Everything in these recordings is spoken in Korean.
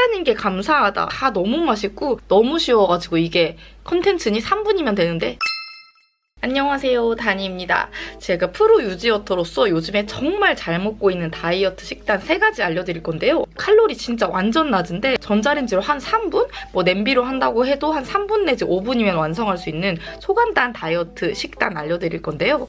식단인 게 감사하다. 다 너무 맛있고 너무 쉬워가지고 이게 컨텐츠니 3분이면 되는데 안녕하세요 다니입니다. 제가 프로 유지어터로서 요즘에 정말 잘 먹고 있는 다이어트 식단 3가지 알려드릴 건데요. 칼로리 진짜 완전 낮은데 전자레인지로 한 3분? 뭐 냄비로 한다고 해도 한 3분 내지 5분이면 완성할 수 있는 초간단 다이어트 식단 알려드릴 건데요.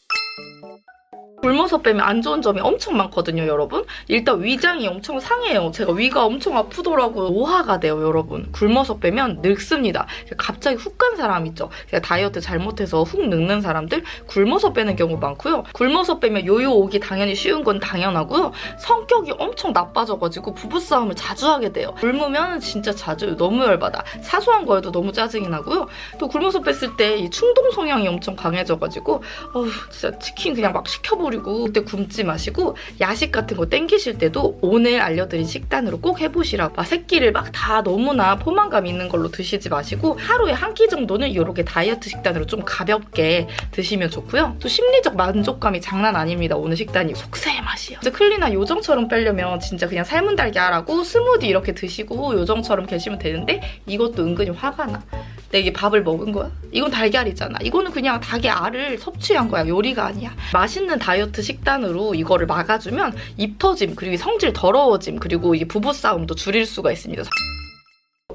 굶어서 빼면 안 좋은 점이 엄청 많거든요, 여러분. 일단 위장이 엄청 상해요. 제가 위가 엄청 아프더라고요. 오화가 돼요, 여러분. 굶어서 빼면 늙습니다. 갑자기 훅 간 사람 있죠. 다이어트 잘못해서 훅 늙는 사람들 굶어서 빼는 경우 많고요. 굶어서 빼면 요요 오기 당연히 쉬운 건 당연하고요. 성격이 엄청 나빠져가지고 부부싸움을 자주 하게 돼요. 굶으면 진짜 자주 너무 열받아. 사소한 거에도 너무 짜증이 나고요. 또 굶어서 뺐을 때 이 충동 성향이 엄청 강해져가지고 어휴 진짜 치킨 그냥 막 시켜버리고 그때 굶지 마시고 야식 같은 거 땡기실 때도 오늘 알려드린 식단으로 꼭 해보시라고. 막 새끼를 막 다 너무나 포만감 있는 걸로 드시지 마시고 하루에 한 끼 정도는 이렇게 다이어트 식단으로 좀 가볍게 드시면 좋고요. 또 심리적 만족감이 장난 아닙니다. 오늘 식단이 속세의 맛이요. 진짜 클리나 요정처럼 빼려면 진짜 그냥 삶은 달걀하고 스무디 이렇게 드시고 요정처럼 계시면 되는데 이것도 은근히 화가 나 내가 이게 밥을 먹은 거야? 이건 달걀이잖아. 이거는 그냥 닭의 알을 섭취한 거야. 요리가 아니야. 맛있는 다이어트 식단으로 이거를 막아주면 입 터짐, 그리고 성질 더러워짐, 그리고 이게 부부싸움도 줄일 수가 있습니다.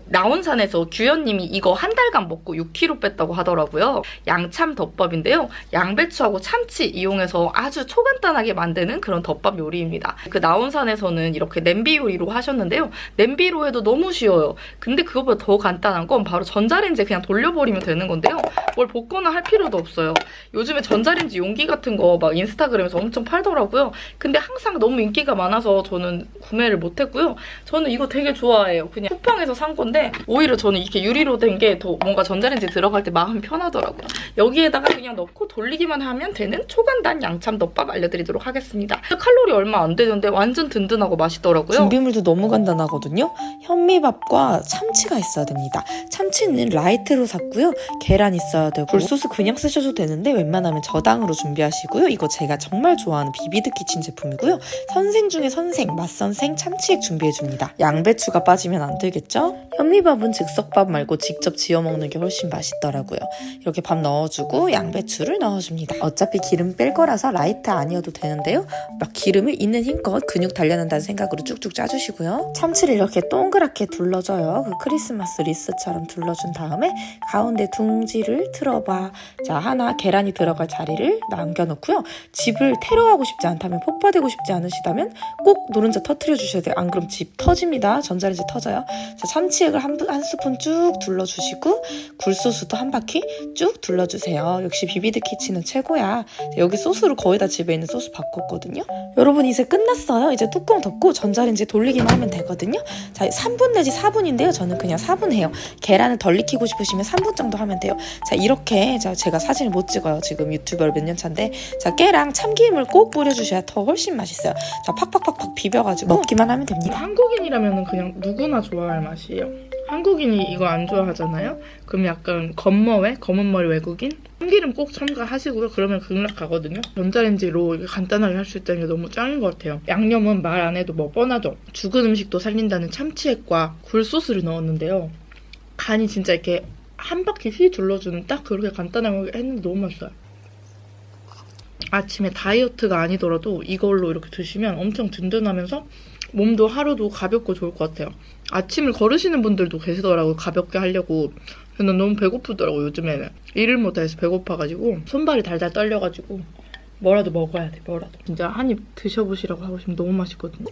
나온산에서 규현님이 이거 한 달간 먹고 6kg 뺐다고 하더라고요. 양참 덮밥인데요. 양배추하고 참치 이용해서 아주 초간단하게 만드는 그런 덮밥 요리입니다. 그 나온산에서는 이렇게 냄비 요리로 하셨는데요. 냄비로 해도 너무 쉬워요. 근데 그것보다 더 간단한 건 바로 전자레인지에 그냥 돌려버리면 되는 건데요. 뭘 볶거나 할 필요도 없어요. 요즘에 전자레인지 용기 같은 거 막 인스타그램에서 엄청 팔더라고요. 근데 항상 너무 인기가 많아서 저는 구매를 못했고요. 저는 이거 되게 좋아해요. 그냥 쿠팡에서 산 건데 오히려 저는 이렇게 유리로 된 게 더 뭔가 전자레인지 들어갈 때 마음이 편하더라고요. 여기에다가 그냥 넣고 돌리기만 하면 되는 초간단 양참 덮밥 알려드리도록 하겠습니다. 칼로리 얼마 안 되는데 완전 든든하고 맛있더라고요. 준비물도 너무 간단하거든요. 현미밥과 참치가 있어야 됩니다. 참치는 라이트로 샀고요. 계란 있어야 되고 굴소스 그냥 쓰셔도 되는데 웬만하면 저당으로 준비하시고요. 이거 제가 정말 좋아하는 비비드 키친 제품이고요. 선생 중에 선생, 맛선생 참치액 준비해줍니다. 양배추가 빠지면 안 되겠죠? 현미밥은 즉석밥 말고 직접 지어 먹는 게 훨씬 맛있더라고요. 이렇게 밥 넣어주고 양배추를 넣어줍니다. 어차피 기름 뺄 거라서 라이트 아니어도 되는데요. 막 기름을 있는 힘껏 근육 단련한다는 생각으로 쭉쭉 짜주시고요. 참치를 이렇게 동그랗게 둘러줘요. 그 크리스마스 리스처럼 둘러준 다음에 가운데 둥지를 틀어봐. 자, 하나 계란이 들어갈 자리를 남겨놓고요. 집을 테러하고 싶지 않다면 폭파되고 싶지 않으시다면 꼭 노른자 터트려 주셔야 돼요. 안 그럼 집 터집니다. 전자레인지 터져요. 자, 참치 액을 한, 부- 한 스푼 쭉 둘러주시고 굴소스도 한 바퀴 쭉 둘러주세요. 역시 비비드 키친은 최고야. 여기 소스로 거의 다 집에 있는 소스 바꿨거든요. 여러분 이제 끝났어요. 이제 뚜껑 덮고 전자레인지 돌리기만 하면 되거든요. 자, 3분 내지 4분인데요. 저는 그냥 4분 해요. 계란을 덜 익히고 싶으시면 3분 정도 하면 돼요. 자, 이렇게 자, 제가 사진을 못 찍어요. 지금 유튜버 몇 년 차인데 자, 깨랑 참기름을 꼭 뿌려주셔야 더 훨씬 맛있어요. 자, 팍팍팍팍 비벼가지고 먹기만 하면 됩니다. 한국인이라면 그냥 누구나 좋아할 맛이에요. 한국인이 이거 안 좋아하잖아요? 그럼 약간 검머외? 검은 머리 외국인? 참기름 꼭 첨가하시고요. 그러면 극락가거든요. 전자레인지로 간단하게 할 수 있다는 게 너무 짱인 것 같아요. 양념은 말 안 해도 뭐 뻔하죠. 죽은 음식도 살린다는 참치액과 굴소스를 넣었는데요. 간이 진짜 이렇게 한 바퀴 휘 둘러주는 딱 그렇게 간단하게 했는데 너무 맛있어요. 아침에 다이어트가 아니더라도 이걸로 이렇게 드시면 엄청 든든하면서 몸도 하루도 가볍고 좋을 것 같아요. 아침을 걸으시는 분들도 계시더라고요. 가볍게 하려고. 저는 너무 배고프더라고요, 요즘에는. 일을 못해서 배고파가지고 손발이 달달 떨려가지고 뭐라도 먹어야 돼, 뭐라도. 진짜 한 입 드셔보시라고 하고 싶으면 너무 맛있거든요.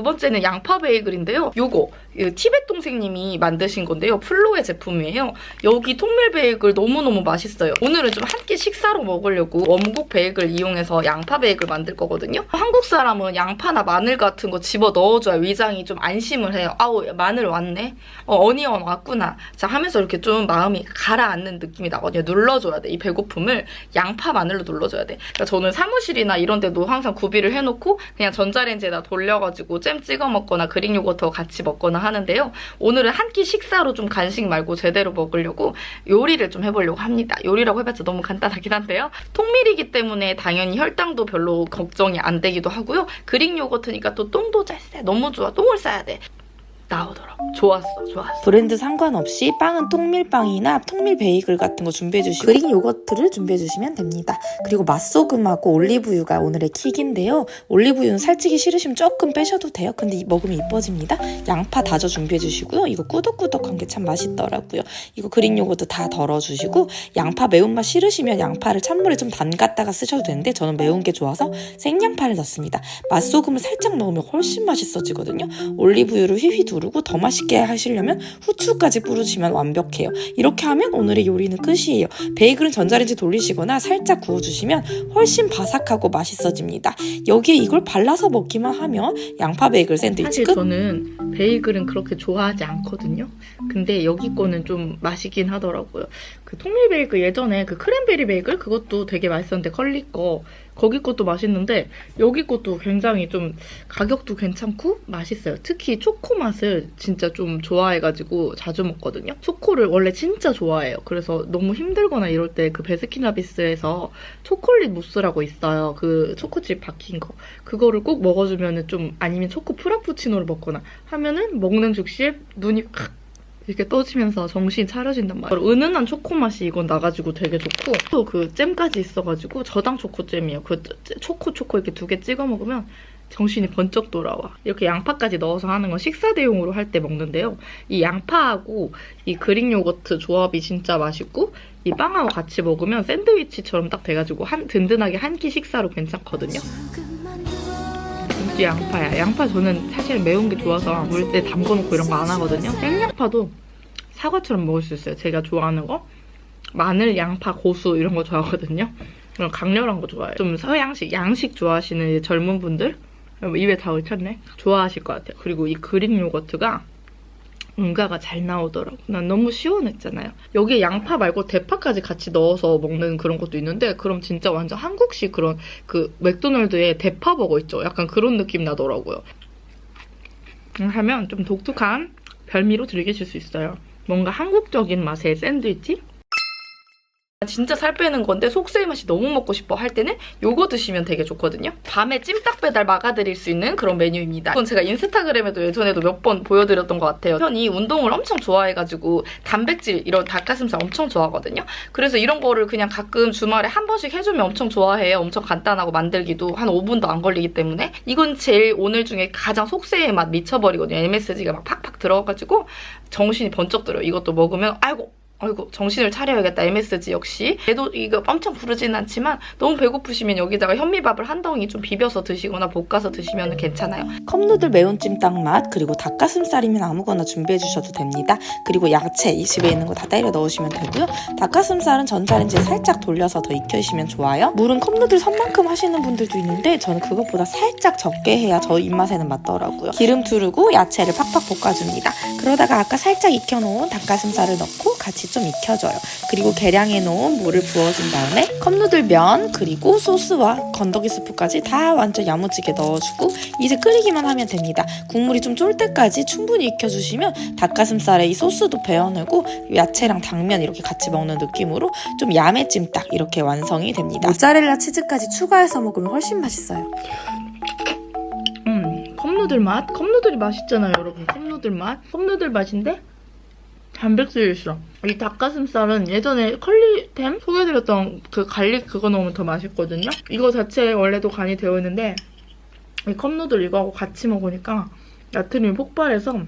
두 번째는 양파 베이글인데요. 요거 이 티벳 동생님이 만드신 건데요. 플로의 제품이에요. 여기 통밀 베이글 너무너무 맛있어요. 오늘은 좀 한 끼 식사로 먹으려고 원국 베이글 이용해서 양파 베이글 만들 거거든요. 한국 사람은 양파나 마늘 같은 거 집어 넣어줘야 위장이 좀 안심을 해요. 아우 마늘 왔네. 어, 어니언 왔구나. 자 하면서 이렇게 좀 마음이 가라앉는 느낌이 나거든요. 눌러줘야 돼. 이 배고픔을 양파 마늘로 눌러줘야 돼. 그러니까 저는 사무실이나 이런 데도 항상 구비를 해놓고 그냥 전자레인지에다 돌려가지고 잼 찍어 먹거나 그릭 요거트와 같이 먹거나 하는데요. 오늘은 한 끼 식사로 좀 간식 말고 제대로 먹으려고 요리를 좀 해보려고 합니다. 요리라고 해봤자 너무 간단하긴 한데요. 통밀이기 때문에 당연히 혈당도 별로 걱정이 안 되기도 하고요. 그릭 요거트니까 또 똥도 잘 싸. 너무 좋아. 똥을 싸야 돼. 나오더라고. 좋았어, 좋았어. 브랜드 상관없이 빵은 통밀빵이나 통밀 베이글 같은 거 준비해 주시고 그릭 요거트를 준비해 주시면 됩니다. 그리고 맛소금하고 올리브유가 오늘의 킥인데요. 올리브유는 살찌기 싫으시면 조금 빼셔도 돼요. 근데 이- 먹으면 이뻐집니다. 양파 다져 준비해 주시고요. 이거 꾸덕꾸덕한 게 참 맛있더라고요. 이거 그릭 요거트 다 덜어 주시고 양파 매운맛 싫으시면 양파를 찬물에 좀 담갔다가 쓰셔도 되는데 저는 매운 게 좋아서 생양파를 넣습니다. 맛소금을 살짝 넣으면 훨씬 맛있어지거든요. 올리브유를 휘휘 두르 고 더 맛있게 하시려면 후추까지 뿌리시면 완벽해요. 이렇게 하면 오늘의 요리는 끝이에요. 베이글은 전자레인지 돌리시거나 살짝 구워주시면 훨씬 바삭하고 맛있어집니다. 여기에 이걸 발라서 먹기만 하면 양파 베이글 샌드위치 사실 끝. 저는 베이글은 그렇게 좋아하지 않거든요. 근데 여기 거는 좀 맛이긴 하더라고요. 그 통밀 베이글 예전에 그 크랜베리 베이글 그것도 되게 맛있었는데 컬리 거 거기 것도 맛있는데 여기 것도 굉장히 좀 가격도 괜찮고 맛있어요. 특히 초코 맛을 진짜 좀 좋아해가지고 자주 먹거든요. 초코를 원래 진짜 좋아해요. 그래서 너무 힘들거나 이럴 때 그 베스킨라빈스에서 초콜릿 무스라고 있어요. 그 초코칩 박힌 거. 그거를 꼭 먹어주면은 좀 아니면 초코 프라푸치노를 먹거나 하면은 먹는 즉시 눈이 칵 이렇게 떠지면서 정신 차려진단 말이에요. 은은한 초코 맛이 이건 나가지고 되게 좋고 또 그 잼까지 있어가지고 저당 초코 잼이에요. 그 초코 초코 이렇게 두 개 찍어 먹으면 정신이 번쩍 돌아와. 이렇게 양파까지 넣어서 하는 건 식사 대용으로 할 때 먹는데요. 이 양파하고 이 그릭 요거트 조합이 진짜 맛있고 이 빵하고 같이 먹으면 샌드위치처럼 딱 돼가지고 한 든든하게 한 끼 식사로 괜찮거든요. 이게 양파야. 양파 저는 사실 매운 게 좋아서 물 때 담궈놓고 이런 거 안 하거든요. 생양파도 사과처럼 먹을 수 있어요. 제가 좋아하는 거. 마늘, 양파, 고수 이런 거 좋아하거든요. 그런 강렬한 거 좋아해요. 좀 서양식, 양식 좋아하시는 젊은 분들 입에 다 얽혔네. 좋아하실 것 같아요. 그리고 이 그릭 요거트가 응가가 잘 나오더라고. 난 너무 시원했잖아요. 여기에 양파 말고 대파까지 같이 넣어서 먹는 그런 것도 있는데 그럼 진짜 완전 한국식 그런 그 맥도날드에 대파 버거 있죠. 약간 그런 느낌 나더라고요. 음, 하면 좀 독특한 별미로 즐기실 수 있어요. 뭔가 한국적인 맛의 샌드위치? 진짜 살 빼는 건데 속세의 맛이 너무 먹고 싶어 할 때는 요거 드시면 되게 좋거든요. 밤에 찜닭 배달 막아드릴 수 있는 그런 메뉴입니다. 이건 제가 인스타그램에도 예전에도 몇 번 보여드렸던 것 같아요. 편이 운동을 엄청 좋아해가지고 단백질 이런 닭가슴살 엄청 좋아하거든요. 그래서 이런 거를 그냥 가끔 주말에 한 번씩 해주면 엄청 좋아해요. 엄청 간단하고 만들기도 한 5분도 안 걸리기 때문에 이건 제일 오늘 중에 가장 속세의 맛 미쳐버리거든요. MSG가 막 팍팍 들어가가지고 정신이 번쩍 들어요. 이것도 먹으면 아이고 아이고 정신을 차려야겠다 MSG 역시 얘도 이거 엄청 부르진 않지만 너무 배고프시면 여기다가 현미밥을 한 덩이 좀 비벼서 드시거나 볶아서 드시면 괜찮아요 컵누들 매운 찜닭 맛 그리고 닭가슴살이면 아무거나 준비해 주셔도 됩니다. 그리고 야채 이 집에 있는 거 다 때려 넣으시면 되고요. 닭가슴살은 전자레인지에 살짝 돌려서 더 익혀주시면 좋아요. 물은 컵누들 선만큼 하시는 분들도 있는데 저는 그것보다 살짝 적게 해야 저 입맛에는 맞더라고요. 기름 두르고 야채를 팍팍 볶아줍니다. 그러다가 아까 살짝 익혀놓은 닭가슴살을 넣고 같이 좀 익혀줘요. 그리고 계량해 놓은 물을 부어준 다음에 컵누들 면 그리고 소스와 건더기 스프까지 다 완전 야무지게 넣어주고 이제 끓이기만 하면 됩니다. 국물이 좀 쫄 때까지 충분히 익혀주시면 닭가슴살에 이 소스도 배어내고 야채랑 당면 이렇게 같이 먹는 느낌으로 좀 야매 찜닭 이렇게 완성이 됩니다. 모짜렐라 치즈까지 추가해서 먹으면 훨씬 맛있어요. 음 컵누들 맛? 컵누들이 맛있잖아요 여러분 컵누들 맛 컵누들 맛인데 단백질이 있어. 이 닭가슴살은 예전에 컬리템 소개해드렸던 그 갈릭 그거 넣으면 더 맛있거든요? 이거 자체에 원래도 간이 되어 있는데 이 컵누들 이거하고 같이 먹으니까 나트륨이 폭발해서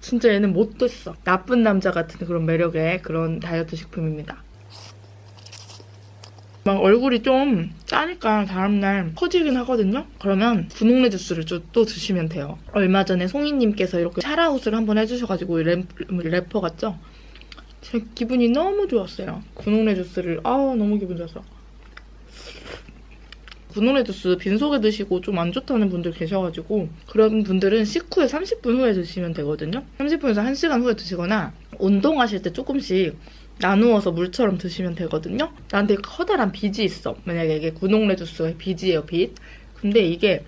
진짜 얘는 못 됐어. 나쁜 남자 같은 그런 매력의 그런 다이어트 식품입니다 막 얼굴이 좀 짜니까 다음날 커지긴 하거든요. 그러면 분홍래 주스를 좀또 드시면 돼요. 얼마 전에 송이님께서 이렇게 샤라웃을 한번 해주셔가지고 랩, 래퍼 같죠? 제 기분이 너무 좋았어요. 분홍래 주스를 아우 너무 기분 좋았어. 분홍래 주스 빈속에 드시고 좀 안 좋다는 분들 계셔가지고 그런 분들은 식후에 30분 후에 드시면 되거든요. 30분에서 1시간 후에 드시거나 운동하실 때 조금씩 나누어서 물처럼 드시면 되거든요. 나한테 커다란 빚이 있어. 만약에 이게 분홍래 주스가 빚이에요, 빚. 근데 이게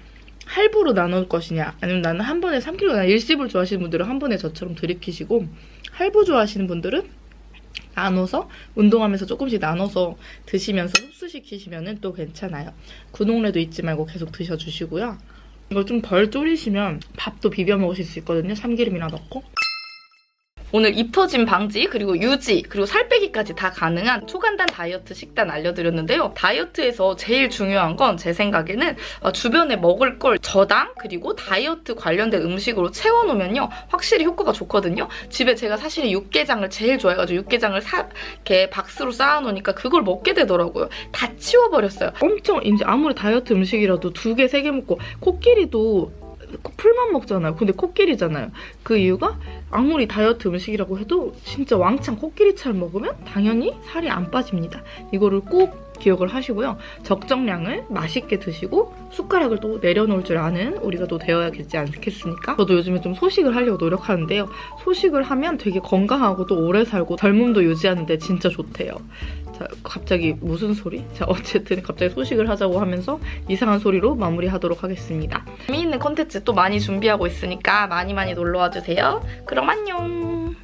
할부로 나눌 것이냐 아니면 나는 한 번에 3kg 일시불 좋아하시는 분들은 한 번에 저처럼 들이키시고 할부 좋아하시는 분들은 나눠서 운동하면서 조금씩 나눠서 드시면서 흡수시키시면 또 괜찮아요. 구농래도 잊지 말고 계속 드셔주시고요. 이거 좀덜 졸이시면 밥도 비벼 먹으실 수 있거든요. 참기름이나 넣고. 오늘 입 터짐 방지 그리고 유지 그리고 살 빼기까지 다 가능한 초간단 다이어트 식단 알려드렸는데요. 다이어트에서 제일 중요한 건 제 생각에는 어, 주변에 먹을 걸 저당 그리고 다이어트 관련된 음식으로 채워놓으면요 확실히 효과가 좋거든요. 집에 제가 사실 육개장을 제일 좋아해가지고 육개장을 사 이렇게 박스로 쌓아놓으니까 그걸 먹게 되더라고요. 다 치워버렸어요. 엄청 이제 아무리 다이어트 음식이라도 두 개 세 개 먹고 코끼리도 풀만 먹잖아요. 근데 코끼리잖아요. 그 이유가 아무리 다이어트 음식이라고 해도 진짜 왕창 코끼리처럼 먹으면 당연히 살이 안 빠집니다. 이거를 꼭 기억을 하시고요. 적정량을 맛있게 드시고 숟가락을 또 내려놓을 줄 아는 우리가 또 되어야겠지 않겠습니까? 저도 요즘에 좀 소식을 하려고 노력하는데요. 소식을 하면 되게 건강하고 또 오래 살고 젊음도 유지하는데 진짜 좋대요. 자, 갑자기 무슨 소리? 자, 어쨌든 갑자기 소식을 하자고 하면서 이상한 소리로 마무리하도록 하겠습니다. 재미있는 콘텐츠 또 많이 준비하고 있으니까 많이 많이 놀러와 주세요. 그럼 안녕!